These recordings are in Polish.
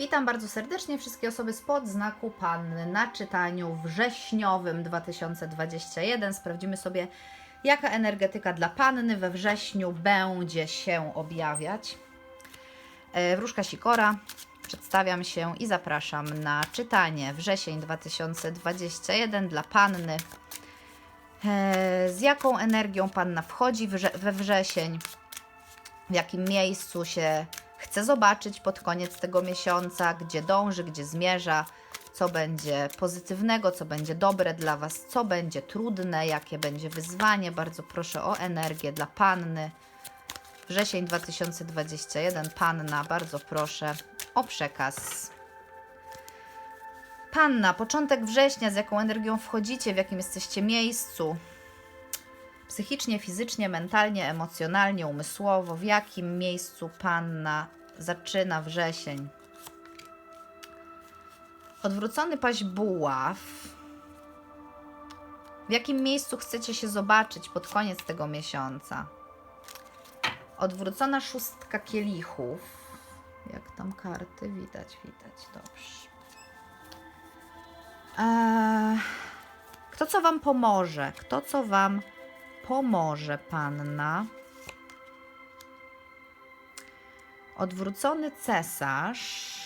Witam bardzo serdecznie wszystkie osoby spod znaku Panny na czytaniu wrześniowym 2021. Sprawdzimy sobie, jaka energetyka dla Panny we wrześniu będzie się objawiać. E, Wróżka Sikora, przedstawiam się i zapraszam na czytanie wrzesień 2021 dla Panny. E, Z jaką energią Panna wchodzi we wrzesień? w jakim miejscu się chce zobaczyć pod koniec tego miesiąca, gdzie dąży, gdzie zmierza, co będzie pozytywnego, co będzie dobre dla Was, co będzie trudne, jakie będzie wyzwanie. Bardzo proszę o energię dla Panny. Wrzesień 2021, Panna, bardzo proszę o przekaz. Panna, początek września, z jaką energią wchodzicie, w jakim jesteście miejscu, psychicznie, fizycznie, mentalnie, emocjonalnie, umysłowo, w jakim miejscu panna zaczyna wrzesień. Odwrócony paź buław. W jakim miejscu chcecie się zobaczyć pod koniec tego miesiąca? Odwrócona szóstka kielichów. Jak tam karty? Widać, widać. Dobrze. Eee, kto co Wam pomoże? Kto co Wam pomoże panna. Odwrócony cesarz.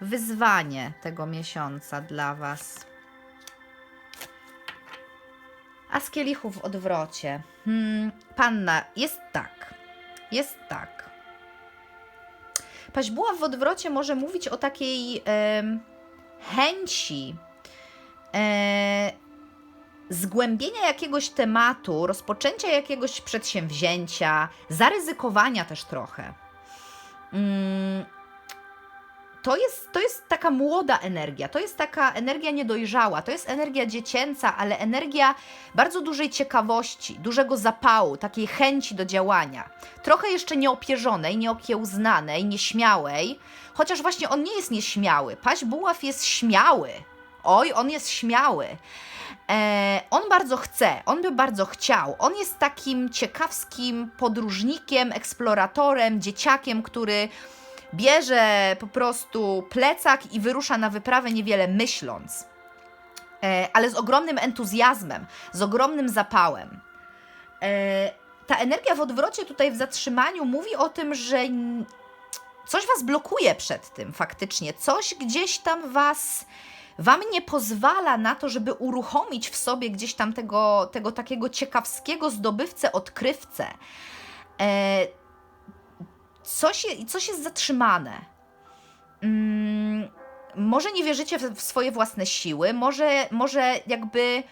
Wyzwanie tego miesiąca dla Was. A z kielichów w odwrocie. Hmm, panna, jest tak. Jest tak. Paźbuła w odwrocie może mówić o takiej em, chęci e, zgłębienia jakiegoś tematu, rozpoczęcia jakiegoś przedsięwzięcia, zaryzykowania też trochę. Mm, To jest, to jest taka młoda energia, to jest taka energia niedojrzała, to jest energia dziecięca, ale energia bardzo dużej ciekawości, dużego zapału, takiej chęci do działania. Trochę jeszcze nieopierzonej, nieokiełznanej, nieśmiałej, chociaż właśnie on nie jest nieśmiały. Paź Buław jest śmiały. Oj, on jest śmiały. E, on bardzo chce, on by bardzo chciał. On jest takim ciekawskim podróżnikiem, eksploratorem, dzieciakiem, który bierze po prostu plecak i wyrusza na wyprawę niewiele myśląc, e, ale z ogromnym entuzjazmem, z ogromnym zapałem. E, ta energia w odwrocie tutaj w zatrzymaniu mówi o tym, że coś was blokuje przed tym faktycznie, coś gdzieś tam was Wam nie pozwala na to, żeby uruchomić w sobie gdzieś tam tego, tego takiego ciekawskiego zdobywcę, odkrywcę. E, coś, coś jest zatrzymane. Mm, może nie wierzycie w, w swoje własne siły, może, może jakby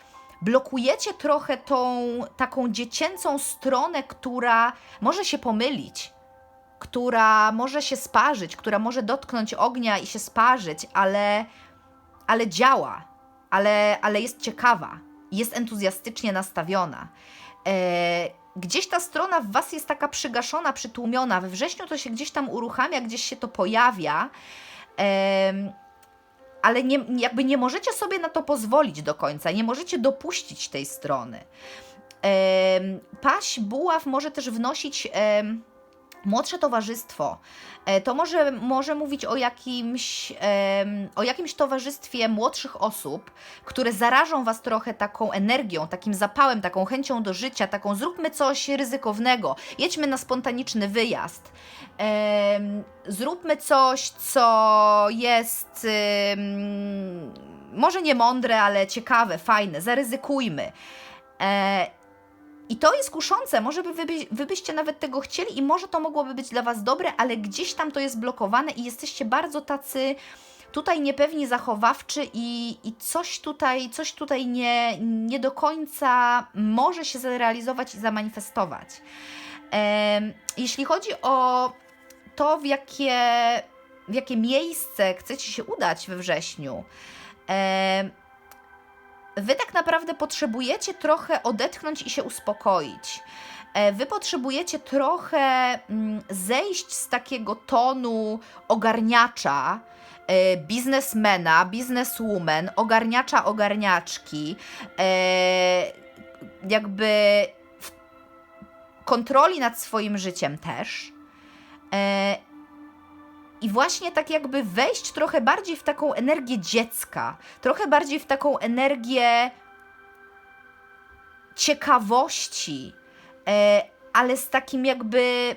blokujecie trochę tą taką dziecięcą stronę, która może się pomylić, która może się sparzyć, która może dotknąć ognia i się sparzyć, ale ale działa, ale, ale jest ciekawa, jest entuzjastycznie nastawiona. E, gdzieś ta strona w Was jest taka przygaszona, przytłumiona. We wrześniu to się gdzieś tam uruchamia, gdzieś się to pojawia, em, ale nie, jakby nie możecie sobie na to pozwolić do końca, nie możecie dopuścić tej strony. Em, paś buław może też wnosić. em, Młodsze towarzystwo. E, To może, może mówić o jakimś, o jakimś towarzystwie młodszych osób, które zarażą Was trochę taką energią, takim zapałem, taką chęcią do życia, taką zróbmy coś ryzykownego, jedźmy na spontaniczny wyjazd. Zróbmy coś, co jest może nie mądre, ale ciekawe, fajne, zaryzykujmy. I to jest kuszące, może by wy, by- wy byście nawet tego chcieli i może to mogłoby być dla Was dobre, ale gdzieś tam to jest blokowane i jesteście bardzo tacy tutaj niepewni zachowawczy i, i coś tutaj, coś tutaj nie, nie do końca może się zrealizować i zamanifestować. Em, jeśli chodzi o to, w jakie, w jakie miejsce chcecie się udać we wrześniu, em, Wy tak naprawdę potrzebujecie trochę odetchnąć i się uspokoić. E, Wy potrzebujecie trochę mm, zejść z takiego tonu ogarniacza, e, biznesmena, bizneswoman, ogarniacza, ogarniaczki, e, jakby kontroli nad swoim życiem też. I właśnie tak jakby wejść trochę bardziej w taką energię dziecka, trochę bardziej w taką energię ciekawości, e, ale z takim jakby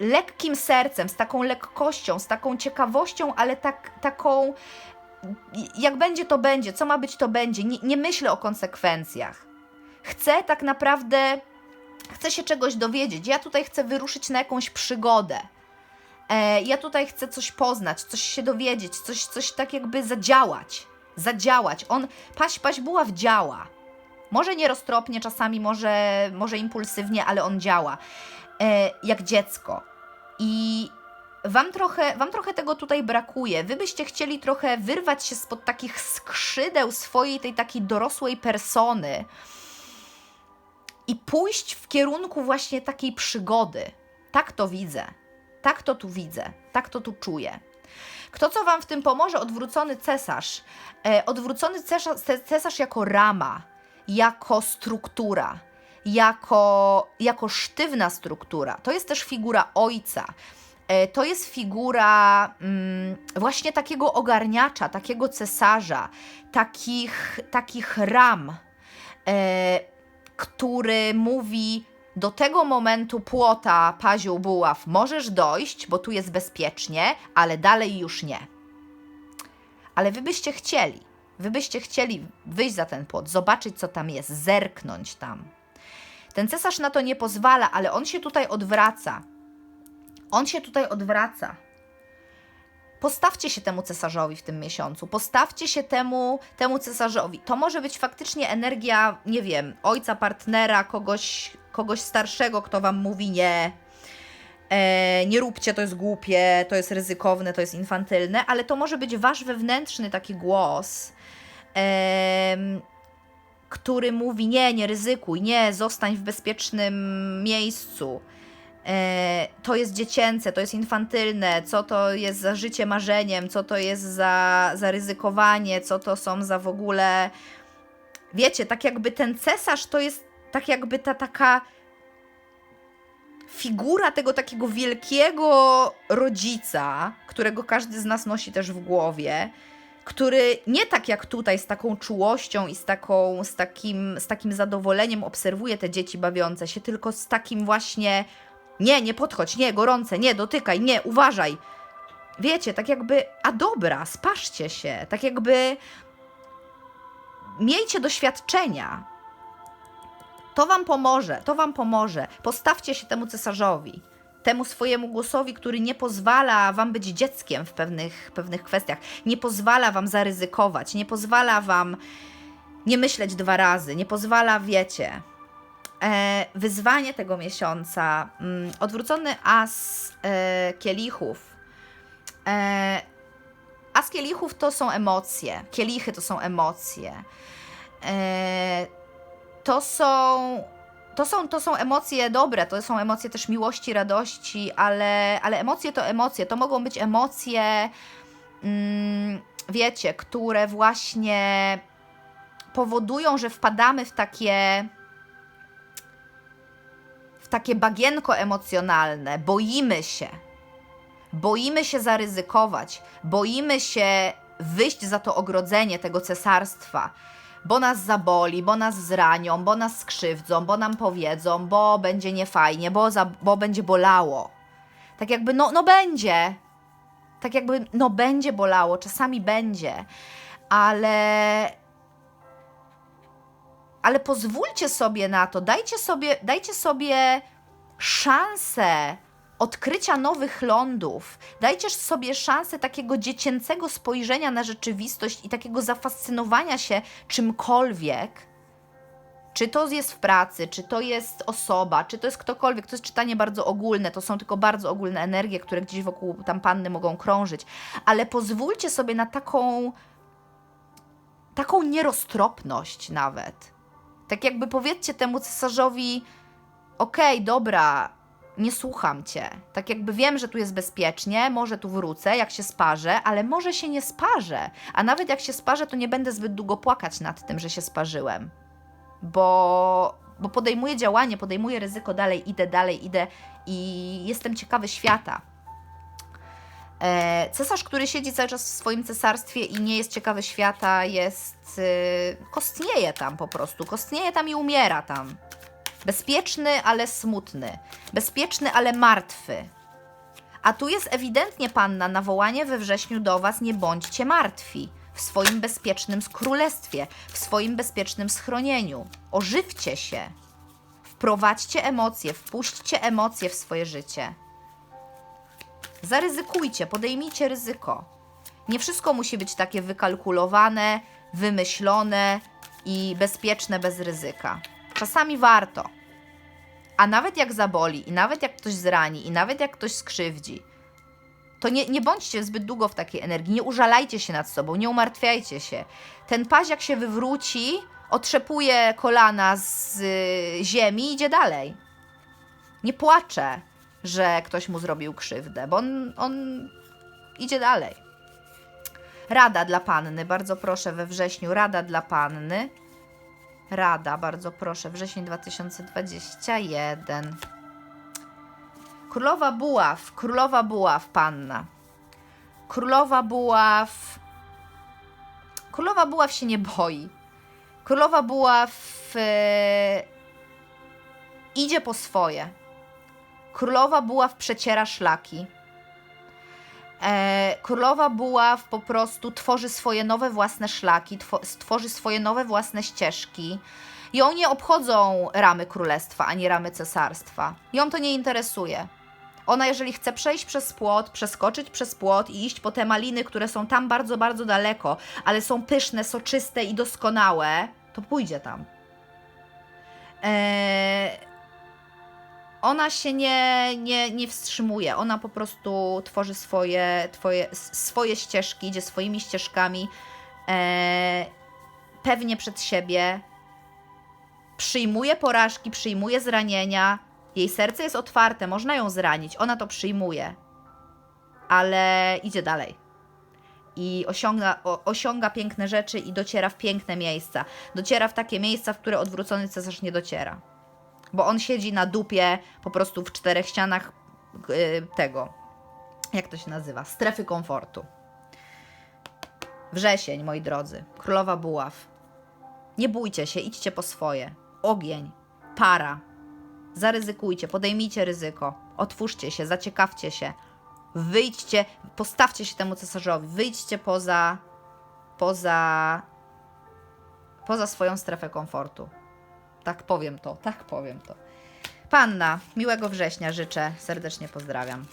lekkim sercem, z taką lekkością, z taką ciekawością, ale tak, taką jak będzie, to będzie, co ma być, to będzie. Nie, nie myślę o konsekwencjach. Chcę tak naprawdę, chcę się czegoś dowiedzieć. Ja tutaj chcę wyruszyć na jakąś przygodę. E, ja tutaj chcę coś poznać, coś się dowiedzieć, coś, coś tak jakby zadziałać. Zadziałać. On, paś, paś buław działa. Może nieroztropnie, czasami może, może impulsywnie, ale on działa. E, jak dziecko. I Wam trochę, wam trochę tego tutaj brakuje. Wy byście chcieli trochę wyrwać się spod takich skrzydeł swojej tej takiej dorosłej persony i pójść w kierunku właśnie takiej przygody. Tak to widzę. Tak to tu widzę. Tak to tu czuję. Kto co Wam w tym pomoże? Odwrócony cesarz. E, odwrócony cesarz, cesarz jako rama, jako struktura, jako, jako sztywna struktura. To jest też figura ojca. E, to jest figura mm, właśnie takiego ogarniacza, takiego cesarza, takich, takich ram, e, który mówi: Do tego momentu płota, paziu, buław, możesz dojść, bo tu jest bezpiecznie, ale dalej już nie. Ale wy byście chcieli, wy byście chcieli wyjść za ten płot, zobaczyć, co tam jest, zerknąć tam. Ten cesarz na to nie pozwala, ale on się tutaj odwraca on się tutaj odwraca. Postawcie się temu cesarzowi w tym miesiącu. Postawcie się temu, temu cesarzowi. To może być faktycznie energia, nie wiem, ojca, partnera, kogoś, kogoś starszego, kto wam mówi nie. E, nie róbcie, to jest głupie, to jest ryzykowne, to jest infantylne, ale to może być wasz wewnętrzny taki głos, e, który mówi: Nie, nie ryzykuj, nie, zostań w bezpiecznym miejscu. E, to jest dziecięce, to jest infantylne, co to jest za życie marzeniem, co to jest za, za ryzykowanie, co to są za w ogóle. Wiecie, tak jakby ten cesarz to jest tak jakby ta taka figura tego takiego wielkiego rodzica, którego każdy z nas nosi też w głowie, który nie tak jak tutaj z taką czułością i z, taką, z, takim, z takim zadowoleniem obserwuje te dzieci bawiące się, tylko z takim właśnie nie, nie podchodź, nie, gorące, nie, dotykaj, nie, uważaj. Wiecie, tak jakby, a dobra, spaszcie się, tak jakby miejcie doświadczenia. To wam pomoże, to wam pomoże. Postawcie się temu cesarzowi, temu swojemu głosowi, który nie pozwala wam być dzieckiem w pewnych, pewnych kwestiach, nie pozwala wam zaryzykować, nie pozwala wam nie myśleć dwa razy, nie pozwala, wiecie, E, wyzwanie tego miesiąca, mm, odwrócony as e, kielichów. E, as kielichów to są emocje, kielichy to są emocje. E, to są to są, to są emocje dobre, to są emocje też miłości, radości, ale, ale emocje to emocje. To mogą być emocje, mm, wiecie, które właśnie powodują, że wpadamy w takie takie bagienko emocjonalne, boimy się. Boimy się zaryzykować, boimy się wyjść za to ogrodzenie tego cesarstwa, bo nas zaboli, bo nas zranią, bo nas skrzywdzą, bo nam powiedzą, bo będzie niefajnie, bo, za, bo będzie bolało. Tak jakby, no, no będzie. Tak jakby, no będzie bolało, czasami będzie, ale ale pozwólcie sobie na to, dajcie sobie, dajcie sobie szansę odkrycia nowych lądów. Dajcie sobie szansę takiego dziecięcego spojrzenia na rzeczywistość i takiego zafascynowania się czymkolwiek. Czy to jest w pracy, czy to jest osoba, czy to jest ktokolwiek, to jest czytanie bardzo ogólne, to są tylko bardzo ogólne energie, które gdzieś wokół tam panny mogą krążyć, ale pozwólcie sobie na taką taką nieroztropność nawet tak jakby powiedzcie temu cesarzowi: Okej, okay, dobra, nie słucham cię. Tak jakby wiem, że tu jest bezpiecznie, może tu wrócę, jak się sparzę, ale może się nie sparzę. A nawet jak się sparzę, to nie będę zbyt długo płakać nad tym, że się sparzyłem. Bo, bo podejmuję działanie, podejmuję ryzyko, dalej idę, dalej idę i jestem ciekawy świata. E, cesarz, który siedzi cały czas w swoim cesarstwie i nie jest ciekawy świata, jest. Y, kostnieje tam po prostu. Kostnieje tam i umiera tam. Bezpieczny, ale smutny. Bezpieczny, ale martwy. A tu jest ewidentnie panna nawołanie we wrześniu do was: nie bądźcie martwi. W swoim bezpiecznym królestwie, w swoim bezpiecznym schronieniu. Ożywcie się. Wprowadźcie emocje, wpuśćcie emocje w swoje życie. Zaryzykujcie, podejmijcie ryzyko. Nie wszystko musi być takie wykalkulowane, wymyślone i bezpieczne bez ryzyka. Czasami warto. A nawet jak zaboli, i nawet jak ktoś zrani, i nawet jak ktoś skrzywdzi, to nie, nie bądźcie zbyt długo w takiej energii, nie użalajcie się nad sobą, nie umartwiajcie się. Ten paziak się wywróci, otrzepuje kolana z y, ziemi i idzie dalej. Nie płacze, że ktoś mu zrobił krzywdę, bo on, on idzie dalej. Rada dla panny, bardzo proszę we wrześniu, rada dla panny. Rada, bardzo proszę, wrzesień 2021. Królowa Buław, królowa Buław, panna. Królowa Buław. Królowa Buław się nie boi. Królowa Buław e, idzie po swoje. Królowa Buław przeciera szlaki. E, Królowa Buław po prostu tworzy swoje nowe własne szlaki, two, stworzy swoje nowe własne ścieżki. Ją nie obchodzą ramy królestwa, ani ramy cesarstwa. Ją to nie interesuje. Ona, jeżeli chce przejść przez płot, przeskoczyć przez płot i iść po te maliny, które są tam bardzo, bardzo daleko, ale są pyszne, soczyste i doskonałe, to pójdzie tam. Eee, ona się nie, nie, nie wstrzymuje. Ona po prostu tworzy swoje, twoje, swoje ścieżki, idzie swoimi ścieżkami, e, pewnie przed siebie. Przyjmuje porażki, przyjmuje zranienia. Jej serce jest otwarte, można ją zranić, ona to przyjmuje, ale idzie dalej. I osiąga, o, osiąga piękne rzeczy i dociera w piękne miejsca. Dociera w takie miejsca, w które odwrócony cesarz nie dociera bo on siedzi na dupie po prostu w czterech ścianach y, tego, jak to się nazywa, strefy komfortu. Wrzesień, moi drodzy, królowa buław. Nie bójcie się, idźcie po swoje. Ogień, para. Zaryzykujcie, podejmijcie ryzyko. Otwórzcie się, zaciekawcie się. Wyjdźcie, postawcie się temu cesarzowi. Wyjdźcie poza, poza, poza swoją strefę komfortu. Tak powiem to, tak powiem to. Panna, miłego września życzę, serdecznie pozdrawiam.